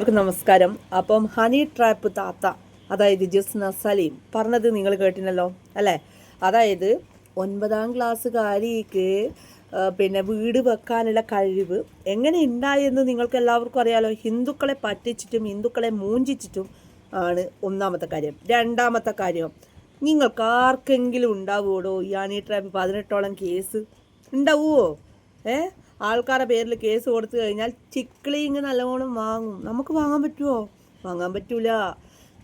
അവർക്ക് നമസ്കാരം. അപ്പം ഹണി ട്രാപ്പ് താത്ത അതായത് ജസ്ന സലീം പറഞ്ഞത് നിങ്ങൾ കേട്ടിനല്ലോ അല്ലേ? അതായത് ഒൻപതാം ക്ലാസ്സുകാരിക്ക് പിന്നെ വീട് വെക്കാനുള്ള കഴിവ് എങ്ങനെ ഉണ്ടായെന്ന് നിങ്ങൾക്ക് എല്ലാവർക്കും അറിയാലോ. ഹിന്ദുക്കളെ പറ്റിച്ചിട്ടും ഹിന്ദുക്കളെ മൂഞ്ചിച്ചിട്ടും ആണ് ഒന്നാമത്തെ കാര്യം. രണ്ടാമത്തെ കാര്യം നിങ്ങൾക്ക് ആർക്കെങ്കിലും ഉണ്ടാവുമോ ഹണി ട്രാപ്പ് പതിനെട്ടോളം കേസ്? ഉണ്ടാവുമോ ഏ? ആൾക്കാരുടെ പേരിൽ കേസ് കൊടുത്തു കഴിഞ്ഞാൽ ചിക്ലിങ് നല്ലവണ്ണം വാങ്ങും. നമുക്ക് വാങ്ങാൻ പറ്റുമോ വാങ്ങാൻ പറ്റൂല.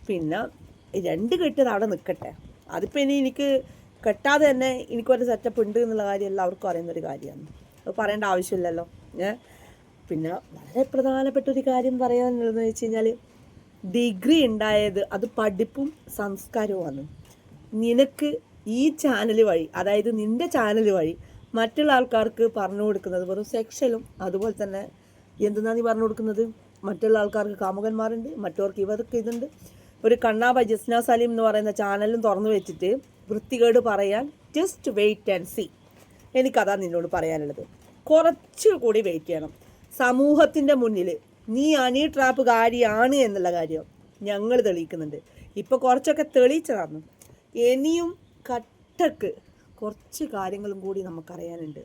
പിന്നെ രണ്ട് കെട്ടത് അവിടെ നിൽക്കട്ടെ അതിപ്പോൾ ഇനി എനിക്ക് കെട്ടാതെ തന്നെ എനിക്കൊരു സെറ്റപ്പ് ഉണ്ട് എന്നുള്ള കാര്യം എല്ലാവർക്കും അറിയുന്നൊരു കാര്യമാണ്. അത് പറയേണ്ട ആവശ്യമില്ലല്ലോ. ഏ? പിന്നെ വളരെ പ്രധാനപ്പെട്ട ഒരു കാര്യം പറയാനുള്ളതെന്ന് വെച്ച് കഴിഞ്ഞാൽ ഡിഗ്രി ഉണ്ടായത് അത് പഠിപ്പും സംസ്കാരവുമാണ്. നിനക്ക് ഈ ചാനൽ വഴി അതായത് നിന്റെ ചാനൽ വഴി മറ്റുള്ള ആൾക്കാർക്ക് പറഞ്ഞു കൊടുക്കുന്നത് വെറും സെക്ഷലും അതുപോലെ തന്നെ എന്തെന്നാ നീ പറഞ്ഞു കൊടുക്കുന്നത്? മറ്റുള്ള ആൾക്കാർക്ക് കാമുകന്മാരുണ്ട് മറ്റവർക്ക് ഇവർക്ക് ഇതുണ്ട്. ഒരു കണ്ണാബ ജസ്ന സലീം എന്ന് പറയുന്ന ചാനലും തുറന്നു വെച്ചിട്ട് വൃത്തികേട് പറയാൻ ജസ്റ്റ് വെയിറ്റ് ആൻഡ് സി എനിക്കതാ നിന്നോട് പറയാനുള്ളത്. കുറച്ചുകൂടി വെയിറ്റ് ചെയ്യണം. സമൂഹത്തിന്റെ മുന്നിൽ നീ അണി ട്രാപ്പ് കാര്യമാണ് എന്നുള്ള കാര്യം ഞങ്ങൾ തെളിയിക്കുന്നുണ്ട്. ഇപ്പോൾ കുറച്ചൊക്കെ തെളിയിച്ചതാണ് ഇനിയും കട്ടക്ക് കുറച്ച് കാര്യങ്ങളും കൂടി നമുക്കറിയാനുണ്ട്.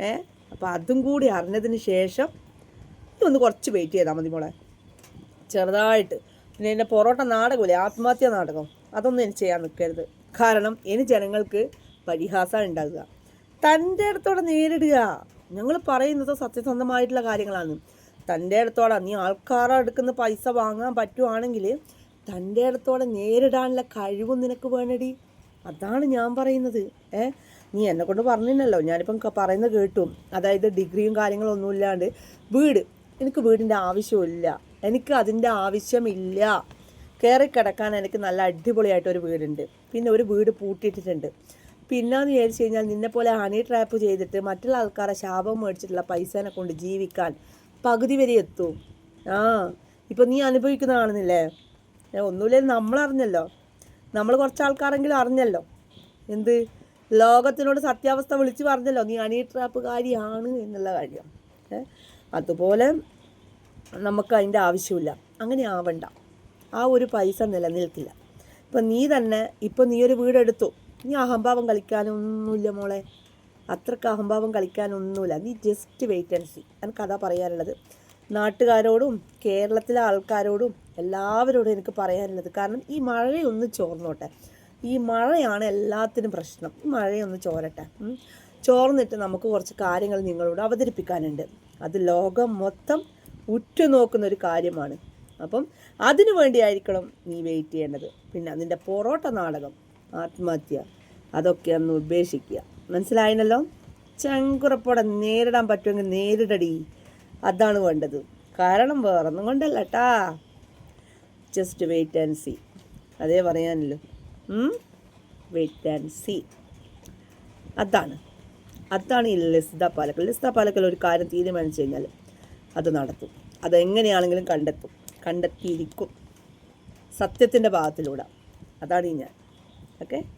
ഏ? അപ്പോൾ അതും കൂടി അറിഞ്ഞതിന് ശേഷം ഒന്ന് കുറച്ച് വെയിറ്റ് ചെയ്താൽ മതി മോളെ. ചെറുതായിട്ട്. പിന്നെ എന്റെ പൊറോട്ട നാടകമില്ലേ? ആത്മഹത്യ നാടകം. അതൊന്നും എനിക്ക് ചെയ്യാൻ നിൽക്കരുത്. കാരണം ഇനി ജനങ്ങൾക്ക് പരിഹാസം ഉണ്ടാകുക. തന്റെ അടുത്തോടെ നേരിടുക. ഞങ്ങൾ പറയുന്നത് സത്യസന്ധമായിട്ടുള്ള കാര്യങ്ങളാണ്. തന്റെ അടുത്തോടെ നീ ആൾക്കാരുടെ അടുക്കുന്ന പൈസ വാങ്ങാൻ പറ്റുവാണെങ്കിൽ തന്റെ അടുത്തോടെ നേരിടാനുള്ള കഴിവും നിനക്ക് വേണടി. അതാണ് ഞാൻ പറയുന്നത്. ഏ? നീ എന്നെ കൊണ്ട് പറഞ്ഞില്ലല്ലോ. ഞാനിപ്പം പറയുന്നത് കേട്ടു. അതായത് ഡിഗ്രിയും കാര്യങ്ങളൊന്നും ഇല്ലാണ്ട് വീട്. എനിക്ക് വീടിന്റെ ആവശ്യമില്ല. എനിക്ക് അതിന്റെ ആവശ്യമില്ല. കയറി കിടക്കാൻ എനിക്ക് നല്ല അടിപൊളിയായിട്ടൊരു വീടുണ്ട്. പിന്നെ ഒരു വീട് പൂട്ടിയിട്ടിട്ടുണ്ട്. പിന്നെന്ന് വിചാരിച്ചു കഴിഞ്ഞാൽ നിന്നെ പോലെ ഹണി ട്രാപ്പ് ചെയ്തിട്ട് മറ്റുള്ള ആൾക്കാരെ ശാപം മേടിച്ചിട്ടുള്ള പൈസനെ കൊണ്ട് ജീവിക്കാൻ പകുതി വരെ എത്തും. ആ. ഇപ്പം നീ അനുഭവിക്കുന്ന കാണുന്നില്ലേ ഏ, ഒന്നുമില്ലെങ്കിൽ നമ്മളറിഞ്ഞല്ലോ. നമ്മൾ കുറച്ച് ആൾക്കാരെങ്കിലും അറിഞ്ഞല്ലോ. എന്ത്? ലോകത്തിനോട് സത്യാവസ്ഥ വിളിച്ചു പറഞ്ഞല്ലോ നീ അണി ട്രാപ്പുകാരിയാണ് എന്നുള്ള കാര്യം. അതുപോലെ നമുക്ക് അതിന്റെ ആവശ്യമില്ല. അങ്ങനെ ആവണ്ട. ആ ഒരു പൈസ നിലനിൽക്കില്ല. ഇപ്പം നീ തന്നെ ഇപ്പം നീ ഒരു വീടെടുത്തു. നീ അഹംഭാവം കളിക്കാനൊന്നുമില്ല മോളെ. അത്രയ്ക്ക് അഹംഭാവം കളിക്കാനൊന്നുമില്ല. നീ ജസ്റ്റ് വെയിറ്റ് ആൻഡ് കഥ പറയാനുള്ളത്. നാട്ടുകാരോടും കേരളത്തിലെ ആൾക്കാരോടും എല്ലാവരോടും എനിക്ക് പറയാനുള്ളത് കാരണം ഈ മഴയൊന്ന് ചോർന്നോട്ടെ. ഈ മഴയാണ് എല്ലാത്തിനും പ്രശ്നം. ഈ മഴയൊന്ന് ചോരട്ടെ. ചോർന്നിട്ട് നമുക്ക് കുറച്ച് കാര്യങ്ങൾ നിങ്ങളോട് അവതരിപ്പിക്കാനുണ്ട്. അത് ലോകം മൊത്തം ഉറ്റുനോക്കുന്ന ഒരു കാര്യമാണ്. അപ്പം അതിനു വേണ്ടിയായിരിക്കണം നീ വെയിറ്റ് ചെയ്യേണ്ടത്. പിന്നെ അതിന്റെ പൊറോട്ട നാടകം ആത്മഹത്യ അതൊക്കെ ഒന്ന് ഉപേക്ഷിക്കുക. മനസ്സിലായല്ലോ ചങ്കുറപ്പോടെ നേരിടാൻ പറ്റുമെങ്കിൽ നേരിടടി. അതാണ് വേണ്ടത്. കാരണം വേറൊന്നും കൊണ്ടല്ല കേട്ടാ ജസ്റ്റ് വെയിറ്റ് ആൻഡ് സി അതേ പറയാനല്ലോ. വെയിറ്റ് ആൻഡ് സി അതാണ്. അതാണ് ഈ ലിസ്ത പാലക്കൽ. ലിസ്ത പാലക്കൽ ഒരു കാര്യം തീരുമാനിച്ചു കഴിഞ്ഞാൽ അത് നടത്തും. അതെങ്ങനെയാണെങ്കിലും കണ്ടെത്തും. കണ്ടെത്തിയിരിക്കും. സത്യത്തിന്റെ ഭാഗത്തിലൂടെ. അതാണ് ഈ ഞാൻ. ഓക്കെ